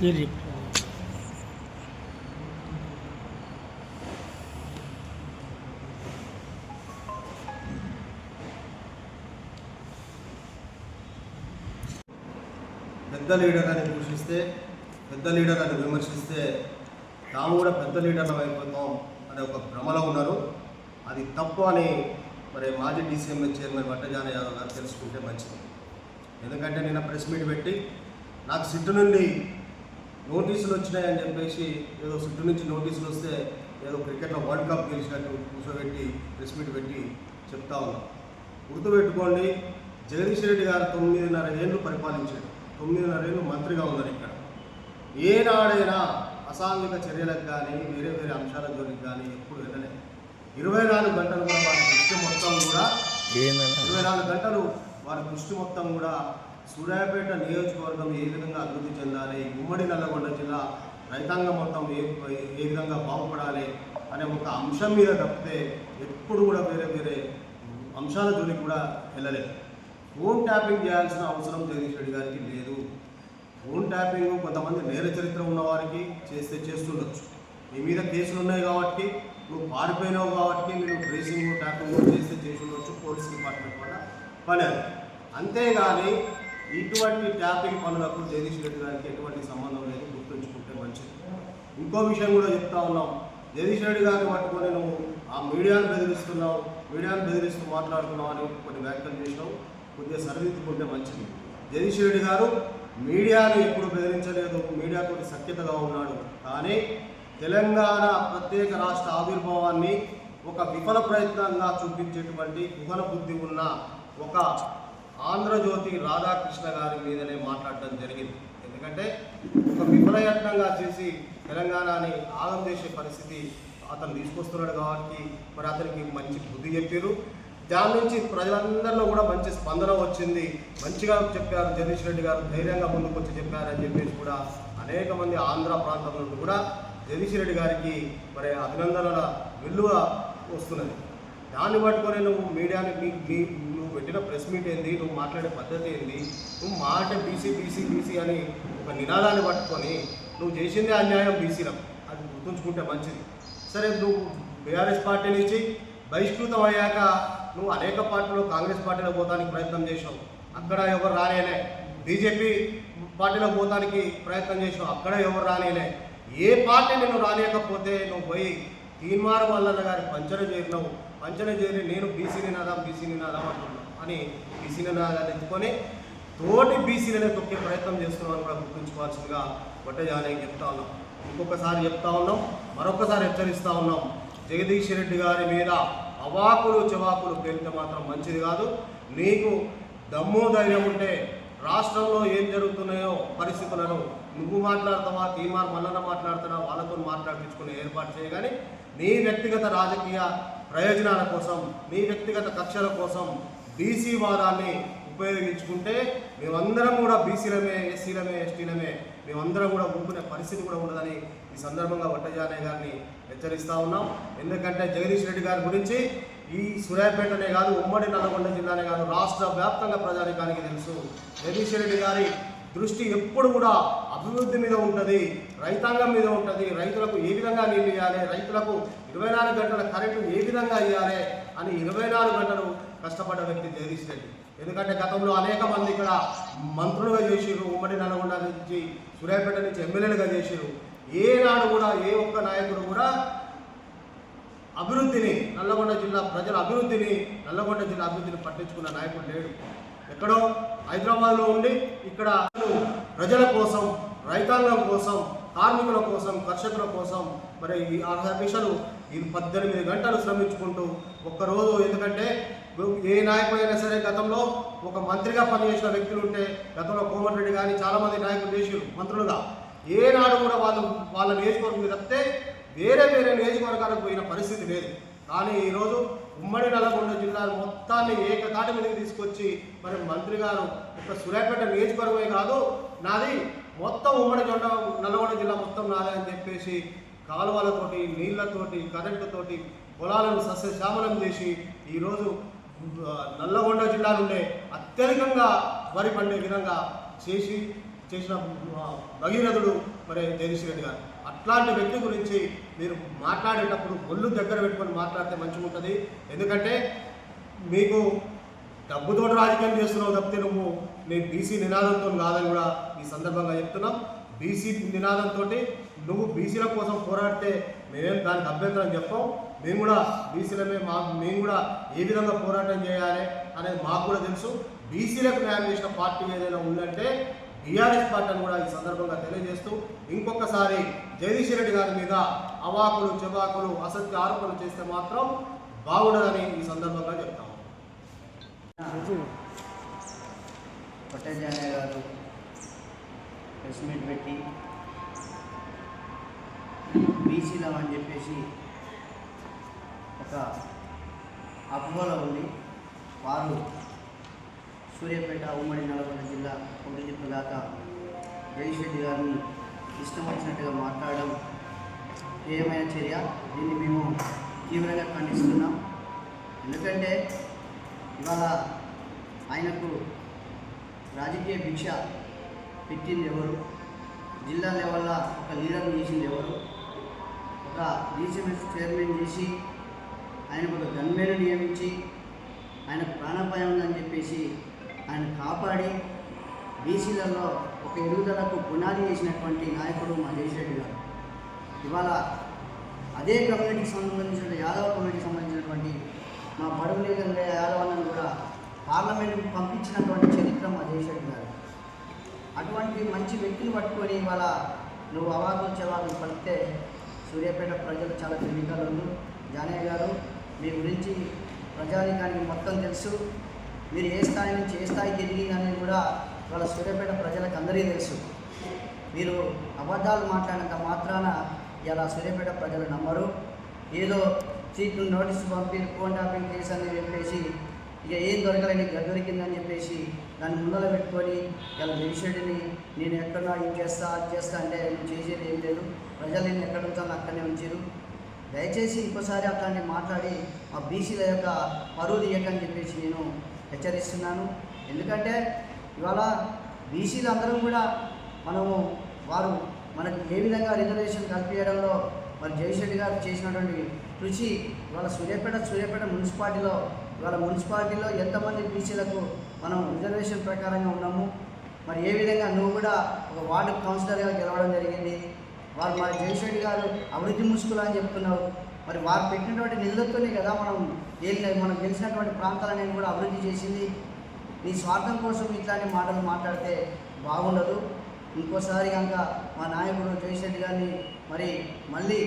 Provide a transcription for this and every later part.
మీరు పెద్ద లీడర్ అని దూషిస్తే పెద్ద లీడర్ అని విమర్శిస్తే తాము కూడా పెద్ద లీడర్లు అయిపోతాం అనే ఒక భ్రమలో ఉన్నారు. అది తప్పు అని మరి మాజీ డీసీఎంఏ చైర్మన్ వట్టజాన యాదవ్ గారు తెలుసుకుంటే మంచిది. ఎందుకంటే నిన్న ప్రెస్ మీట్ పెట్టి నాకు సిట్టు నుండి నోటీసులు వచ్చినాయని చెప్పేసి ఏదో సిట్టు నుంచి నోటీసులు వస్తే ఏదో క్రికెట్లో వరల్డ్ కప్ గెలిచినట్టు కూర్చోబెట్టి ప్రెస్ మీట్ పెట్టి చెప్తా ఉన్నాం. గుర్తుపెట్టుకోండి జగదీష్ రెడ్డి గారు తొమ్మిదిన్నర ఏళ్ళు పరిపాలించాడు. తొమ్మిదిన్నర ఏళ్ళు మంత్రిగా ఉన్నారు ఇక్కడ. ఏనాడైనా అసాంఘిక చర్యలకు కానీ వేరే వేరే అంశాల జోలికి కానీ ఎప్పుడు వెళ్ళలేదు ఇరవై నాలుగు గంటలు కూడా వారి దృష్టి మొత్తం కూడా ఇరవై నాలుగు గంటలు వారి దృష్టి మొత్తం కూడా సూర్యాపేట నియోజకవర్గం ఏ విధంగా అభివృద్ధి చెందాలి? ఉమ్మడి నల్లగొండ జిల్లా రైతాంగం మొత్తం ఏ ఏ విధంగా బాగుపడాలి అనే ఒక అంశం మీద తప్పితే ఎప్పుడు కూడా వేరే వేరే అంశాల జోలికి కూడా వెళ్ళలేదు. ఫోన్ ట్యాపింగ్ చేయాల్సిన అవసరం జగదీష్ రెడ్డి గారికి లేదు. ఫోన్ ట్యాపింగ్ కొంతమంది నేర చరిత్ర ఉన్నవారికి చేస్తే చేస్తుండొచ్చు. మీ మీద కేసులు ఉన్నాయి కాబట్టి నువ్వు పారిపోయినావు కాబట్టి మీరు ట్రేసింగ్ ట్యాపింగ్ చేస్తే చేసి ఉండొచ్చు పోలీస్ డిపార్ట్మెంట్ వల్ల పని అది. అంతేగాని ఇటువంటి ట్యాపింగ్ పనులకు జగదీష్ రెడ్డి గారికి ఎటువంటి సంబంధం లేదు గుర్తుంచుకుంటే మంచిది. ఇంకో విషయం కూడా చెప్తా ఉన్నాం. జగదీష్ రెడ్డి గారిని పట్టుకొని నువ్వు ఆ మీడియాను బెదిరిస్తున్నావు మీడియాను బెదిరిస్తూ మాట్లాడుతున్నావు అని కొన్ని వ్యాఖ్యలు చేసినావు. కొద్దిగా సరిదిద్దుకుంటే మంచిది. జగదీష్ రెడ్డి గారు మీడియాను ఎప్పుడు బెదిరించలేదు మీడియాతో సఖ్యతగా ఉన్నాడు. కానీ తెలంగాణ ప్రత్యేక రాష్ట్ర ఆవిర్భావాన్ని ఒక విఫల ప్రయత్నంగా చూపించేటువంటి కుహన బుద్ధి ఉన్న ఒక ఆంధ్రజ్యోతి రాధాకృష్ణ గారి మీదనే మాట్లాడడం జరిగింది. ఎందుకంటే ఒక విఫలయత్నంగా చేసి తెలంగాణని ఆగం చేసే పరిస్థితి అతను తీసుకొస్తున్నాడు కాబట్టి మరి అతనికి మంచి బుద్ధి చెప్పారు దాని నుంచి ప్రజలందరిలో కూడా మంచి స్పందన వచ్చింది. మంచిగా చెప్పారు జగదీష్ రెడ్డి గారు ధైర్యంగా ముందుకు వచ్చి చెప్పారని చెప్పేసి కూడా అనేక మంది ఆంధ్ర ప్రాంతం నుండి కూడా జగదీష్ రెడ్డి గారికి మరి అభినందనల విలువ వస్తున్నది. దాన్ని పట్టుకొని నువ్వు మీడియాని మీ పెట్టిన ప్రెస్ మీట్ ఏంది? నువ్వు మాట్లాడే పద్ధతి ఏంది? నువ్వు మాట బీసీ బీసీ బీసీ అని ఒక నినాదాన్ని పట్టుకొని నువ్వు చేసిందే అన్యాయం బీసీలకు అది గుర్తుంచుకుంటే మంచిది. సరే నువ్వు బీఆర్ఎస్ పార్టీ నుంచి బహిష్కృతం అయ్యాక నువ్వు అనేక పార్టీలో కాంగ్రెస్ పార్టీలో పోతానికి ప్రయత్నం చేసావు అక్కడ ఎవరు రానేలే బీజేపీ పార్టీలో పోతానికి ప్రయత్నం చేసావు అక్కడ ఎవరు రానేలే ఏ పార్టీ నేను రానియకపోతే నువ్వు పోయి తీన్మార్ వల్ల గారి పంచన చేరినావు. అంచనా చేరి నేను బీసీని నాదాం బీసీని నాదాం అంటున్నాను అని బీసీని నాదాన్ని ఎత్తుకొని తోటి బీసీలనే తొక్కే ప్రయత్నం చేస్తున్నామని కూడా గుర్తుంచుకోవాల్సిందిగా బొట్టజానకి చెప్తా ఉన్నాం. ఇంకొకసారి చెప్తా ఉన్నాం మరొకసారి హెచ్చరిస్తూ ఉన్నాం. జగదీష్ రెడ్డి గారి మీద అవాకులు చెవాకులు పేరితే మాత్రం మంచిది కాదు. నీకు దమ్ము ధైర్యం ఉంటే రాష్ట్రంలో ఏం జరుగుతున్నాయో పరిస్థితులను నువ్వు మాట్లాడతావా తీమార్ మల్లన్న మాట్లాడుతావా వాళ్ళతో మాట్లాడించుకునే ఏర్పాటు చేయగానే నీ వ్యక్తిగత రాజకీయ ప్రయోజనాల కోసం మీ వ్యక్తిగత కక్షల కోసం బీసీ వాదాన్ని ఉపయోగించుకుంటే మేమందరం కూడా బీసీలమే ఎస్సీలమే ఎస్టీలమే మేమందరం కూడా ఊపుకునే పరిస్థితి కూడా ఉండదని ఈ సందర్భంగా వట్టజానయ్య గారిని హెచ్చరిస్తూ ఉన్నాం. ఎందుకంటే జగదీష్ రెడ్డి గారి గురించి ఈ సూర్యాపేటనే కాదు ఉమ్మడి నల్గొండ జిల్లానే కాదు రాష్ట్ర వ్యాప్తంగా ప్రజానికానికి తెలుసు. జగదీష్ రెడ్డి గారి దృష్టి ఎప్పుడు కూడా అభివృద్ధి మీద ఉంటుంది రైతాంగం మీద ఉంటుంది రైతులకు ఏ విధంగా నీళ్ళు ఇవ్వాలి రైతులకు ఇరవై నాలుగు గంటల కరెంటు ఏ విధంగా ఇవ్వాలి అని ఇరవై నాలుగు గంటలు కష్టపడ్డ వ్యక్తి జగదీష్ రెడ్డి. ఎందుకంటే గతంలో అనేక మంది ఇక్కడ మంత్రులుగా చేసిరు ఉమ్మడి నల్గొండ నుంచి సూర్యాపేట నుంచి ఎమ్మెల్యేలుగా చేసిరు ఏనాడు కూడా ఏ ఒక్క నాయకుడు కూడా అభివృద్ధిని నల్లగొండ జిల్లా ప్రజల అభివృద్ధిని నల్లగొండ జిల్లా అభివృద్ధిని పట్టించుకున్న నాయకుడు లేడు. ఎక్కడో హైదరాబాద్లో ఉండి ఇక్కడ ప్రజల కోసం రైతాంగం కోసం కార్మికుల కోసం కర్షకుల కోసం మరి ఈ ఆర్గనైజేషన్ ఈ పద్దెనిమిది గంటలు శ్రమించుకుంటూ ఒక్కరోజు ఎందుకంటే ఏ నాయకుడైనా సరే గతంలో ఒక మంత్రిగా పనిచేసిన వ్యక్తులు ఉంటే గతంలో కోమటిరెడ్డి కానీ చాలామంది నాయకులు చేసారు మంత్రులుగా. ఏనాడు కూడా వాళ్ళు వాళ్ళ నియోజకవర్గం మీద తప్పితే వేరే వేరే నియోజకవర్గాలకు పోయిన పరిస్థితి లేదు. కానీ ఈరోజు ఉమ్మడి నల్గొండ జిల్లా మొత్తాన్ని ఏకతాటి మీదకి తీసుకొచ్చి మరి మంత్రి గారు ఒక సూర్యాపేట నియోజకవర్గమే కాదు నాది మొత్తం ఉమ్మడి జొండ నల్గొండ జిల్లా మొత్తం నాదే అని చెప్పేసి కాలువలతోటి నీళ్ళతోటి కరెంటుతోటి పొలాలను సస్యశ్యామలం చేసి ఈరోజు నల్లగొండ జిల్లా నుండే అత్యధికంగా వరి పండే విధంగా చేసి చేసిన భగీరథుడు మరి జగదీష్ రెడ్డి గారు. అట్లాంటి వ్యక్తి గురించి మీరు మాట్లాడేటప్పుడు ఒళ్ళు దగ్గర పెట్టుకొని మాట్లాడితే మంచిగా ఉంటుంది ఎందుకంటే మీకు డబ్బుతో రాజకీయం చేస్తున్నావు తప్పితే నువ్వు నేను బీసీ నినాదంతో కాదని కూడా ఈ సందర్భంగా చెప్తున్నాం. బీసీ నినాదంతో నువ్వు బీసీల కోసం పోరాడితే మేమేం దానికి అభ్యంతరం చెప్పాం. మేము కూడా బీసీలమే మా మేము కూడా ఏ విధంగా పోరాటం చేయాలి అనేది మాకు కూడా తెలుసు. బీసీలకు న్యాయం చేసిన పార్టీ ఏదైనా ఉందంటే బీఆర్ఎస్ పార్టీ అని కూడా ఈ సందర్భంగా తెలియజేస్తూ ఇంకొకసారి జగదీష్ రెడ్డి గారి మీద అవాకులు చెవాకులు అసత్య ఆరోపణలు చేస్తే మాత్రం బాగుండదని ఈ సందర్భంగా చెప్తాం. పట్టజానయ్య గారు ప్రెస్ మీట్ పెట్టి బీసీలం అని చెప్పేసి ఒక అపోహలో ఉంది వారు సూర్యాపేట ఉమ్మడి నల్గొండ జిల్లా అభివృద్ధి దాకా జగదీష్ రెడ్డి గారిని ఇష్టం వచ్చినట్టుగా మాట్లాడడం ఏమైన చర్య? దీన్ని మేము తీవ్రంగా ఖండిస్తున్నాం. ఎందుకంటే ఇవాళ ఆయనకు రాజకీయ భిక్ష పెట్టింది ఎవరు? జిల్లా లెవెల్లో ఒక లీడర్ చేసింది ఎవరు? ఒక డీసీఎంఎస్ చైర్మన్ చేసి ఆయనకు ఒక గన్మేను నియమించి ఆయనకు ప్రాణాపాయం ఉందని చెప్పేసి ఆయన కాపాడి బీసీలలో ఒక ఎదుగుదలకు పునాది చేసినటువంటి నాయకుడు మా జయశెట్టి గారు. ఇవాళ అదే కమ్యూనిటీకి సంబంధించిన యాదవ కమ్యూనిటీకి సంబంధించినటువంటి మా బడుగు లేదంటే యాదవ్ కూడా పార్లమెంట్కి పంపించినటువంటి చరిత్ర మా జయశెట్టి గారు. అటువంటి మంచి వ్యక్తిని పట్టుకొని ఇవాళ నువ్వు అవాకులు చెవాకులు పడితే సూర్యాపేట ప్రజలు చాలా తెలివికలు జానయ్య గారు మీ గురించి ప్రజానికానికి మొత్తం తెలుసు. మీరు ఏ స్థాయి నుంచి ఏ స్థాయికి ఎదిగి కూడా వాళ్ళ సూర్యాపేట ప్రజలకు అందరికీ తెలుసు. మీరు అబద్ధాలు మాట్లాడినంత మాత్రాన ఇలా సూర్యాపేట ప్రజలు నమ్మరు. ఏదో సీట్లు నోటీస్ పంపి ఫోన్ టాపింగ్ కేసు అని చెప్పేసి ఇక ఏం దొరకలేని దొరికిందని చెప్పేసి దాన్ని ముందర పెట్టుకొని ఇలా జగన్షెడ్డిని నేను ఎక్కడన్నా ఇది చేస్తా అది చేస్తా అంటే నువ్వు చేసేది ఏం లేదు. ప్రజలు నేను ఎక్కడ ఉంచాలో అక్కడనే ఉంచారు. దయచేసి ఇంకోసారి అట్లాంటి మాట్లాడి మా బీసీల యొక్క పరువు తీయకని చెప్పేసి నేను హెచ్చరిస్తున్నాను. ఎందుకంటే ఇవాళ బీసీలు అందరం కూడా మనము వారు మనకు ఏ విధంగా రిజర్వేషన్ కల్పించడంలో మరి జయశెట్టి గారు చేసినటువంటి కృషి ఇవాళ సూర్యాపేట సూర్యాపేట మున్సిపాలిటీలో ఇవాళ మున్సిపాలిటీలో ఎంతమంది బీసీలకు మనం రిజర్వేషన్ ప్రకారంగా ఉన్నాము? మరి ఏ విధంగా నువ్వు కూడా ఒక వార్డు కౌన్సిలర్గా గెలవడం జరిగింది? వారు మరి జయశెట్టి గారు అభివృద్ధి ముసుగులు అని చెప్తున్నారు. మరి వారు పెట్టినటువంటి నిధులతోనే కదా మనం మనం గెలిచినటువంటి ప్రాంతాలనేది కూడా అభివృద్ధి చేసింది. నీ స్వార్థం కోసం ఇట్లాంటి మాటలు మాట్లాడితే బాగుండదు. ఇంకోసారి కనుక మా నాయకుడు జయశెట్టి గారిని మరి మళ్ళీ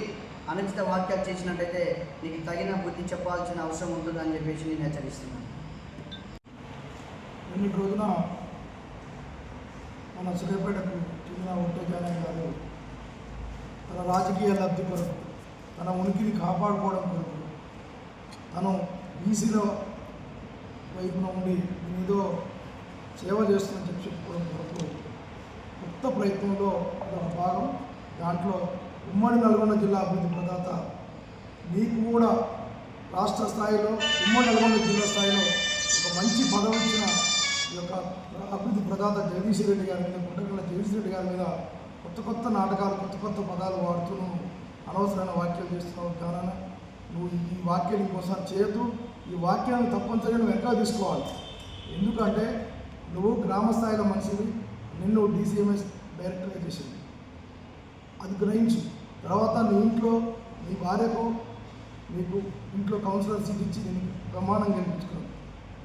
అనుచిత వాక్యాలు చేసినట్టయితే నీకు తగిన బుద్ధి చెప్పాల్సిన అవసరం ఉంటుందని చెప్పేసి నేను హెచ్చరిస్తున్నాను. నిన్నటి రోజున మన సూర్యాపేటకు చెందిన ఒంటో గారు తన రాజకీయ లబ్ధి కొరకు తన ఉనికిని కాపాడుకోవడం కొరకు తను బీసీలో వైపున ఉండి ఏదో సేవ చేస్తుందని చెప్పి చెప్పుకోవడం కొరకు కొత్త ప్రయత్నంలో భాగం. దాంట్లో ఉమ్మడి నల్గొండ జిల్లా అభివృద్ధి ప్రదాత నీకు కూడా రాష్ట్ర స్థాయిలో ఉమ్మడి నల్గొండ జిల్లా స్థాయిలో ఒక మంచి పదవి ఇచ్చిన ఈ యొక్క అభివృద్ధి ప్రదాత జగదీష్ రెడ్డి గారి మీద గుంటగల్ల జగదీష్ రెడ్డి గారి మీద కొత్త కొత్త నాటకాలు కొత్త కొత్త పదాలు వాడుతూ అనవసరమైన వాక్యాలు చేస్తున్నావు కారణ నువ్వు ఈ వాక్యాలు ఇంకోసారి చేయొద్దు. ఈ వాక్యాలను తప్పనిసరిగా నువ్వు వెనక తీసుకోవాలి. ఎందుకంటే నువ్వు గ్రామ స్థాయిలో మనిషివి. నిన్ను డీసీఎంఎస్ డైరెక్టర్గా చేసింది అది గ్రహించు. తర్వాత నీ ఇంట్లో నీ భార్యకు నీకు ఇంట్లో కౌన్సిలర్ సీట్ ఇచ్చి నేను ప్రమాణం కల్పించుకున్నాను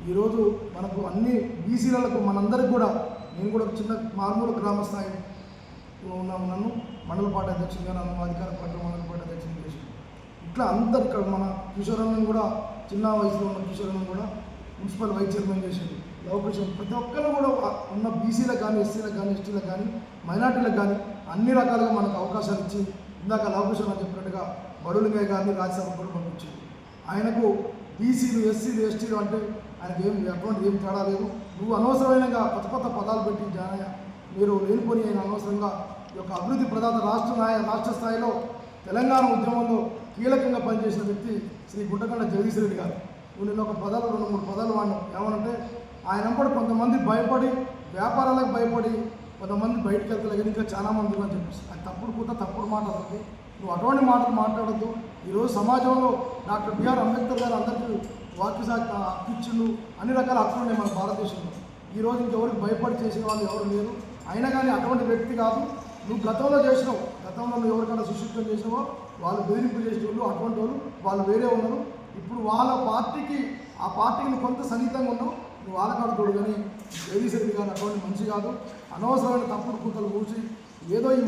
ఈరోజు మనకు అన్ని బీసీలకు మనందరికి కూడా నేను కూడా చిన్న మామూలు గ్రామ స్థాయిలో ఉన్నాము నన్ను మండలపాట పార్టీ అధ్యక్షుడిగా నన్ను అధికార పార్టీ మండల పార్టీ చేసి ఇట్లా అందరు ఇక్కడ మన కిషోరన్నను కూడా చిన్న వయసులో ఉన్న కిషోరన్నను కూడా మున్సిపల్ వైస్ చైర్మన్ చేసిండు లవకుశం ప్రతి ఒక్కరు కూడా ఉన్న బీసీలకు కానీ ఎస్సీలకు కానీ ఎస్టీలకు కానీ మైనార్టీలకు కానీ అన్ని రకాలుగా మనకు అవకాశాలు ఇచ్చి ఇందాక లవకుశం అని చెప్పినట్టుగా బడులుగా కానీ రాజ్యసభ కూడా పంపించింది ఆయనకు బీసీలు ఎస్సీలు ఎస్టీలు అంటే ఆయనకి ఏం అటువంటి ఏం తేడా లేదు. నువ్వు అనవసరమైన కొత్త కొత్త పదాలు పెట్టి జానయ్య మీరు లేనిపోని ఆయన అనవసరంగా ఈ యొక్క అభివృద్ధి ప్రధాన రాష్ట్ర నాయ రాష్ట్ర స్థాయిలో తెలంగాణ ఉద్యమంలో కీలకంగా పనిచేసిన వ్యక్తి శ్రీ గుంటకొండ జగదీశ్వరెడ్డి గారు. నువ్వు నిన్న ఒక పదాలు రెండు మూడు పదాలు వాడినావు. ఏమనంటే ఆయన కూడా కొంతమంది భయపడి వ్యాపారాలకు భయపడి కొంతమంది బయటకు వెళ్తలే కానీ ఇంకా చాలా మంది చెప్పేసి. అది తప్పుడు కూడా తప్పుడు మాట అవుతుంది నువ్వు అటువంటి మాటలు మాట్లాడద్దు. ఈరోజు సమాజంలో డాక్టర్ బిఆర్ అంబేద్కర్ గారు అందరికీ వాక్య సాధ్య అన్ని రకాల హక్కులు ఉన్నాయి మన భారతదేశంలో. ఈరోజు ఇంకెవరికి భయపడి చేసిన వాళ్ళు ఎవరు లేరు. అయినా కానీ అటువంటి వ్యక్తి కాదు. నువ్వు గతంలో చేసినావు. గతంలో నువ్వు ఎవరికైనా సుశిక్షణ చేసినావో వాళ్ళు బెదిరింపు చేసిన వాళ్ళు అటువంటి వాళ్ళు వాళ్ళు వేరే ఉన్నారు. ఇప్పుడు వాళ్ళ పార్టీకి ఆ పార్టీకి నువ్వు కొంత సన్నిహితంగా ఉన్నావు. నువ్వు వాళ్ళ కానీ జగదీశ్వరి గారు అటువంటి మంచి కాదు. అనవసరమైన తప్పుడు కూతలు కూర్చి ఏదో ఈ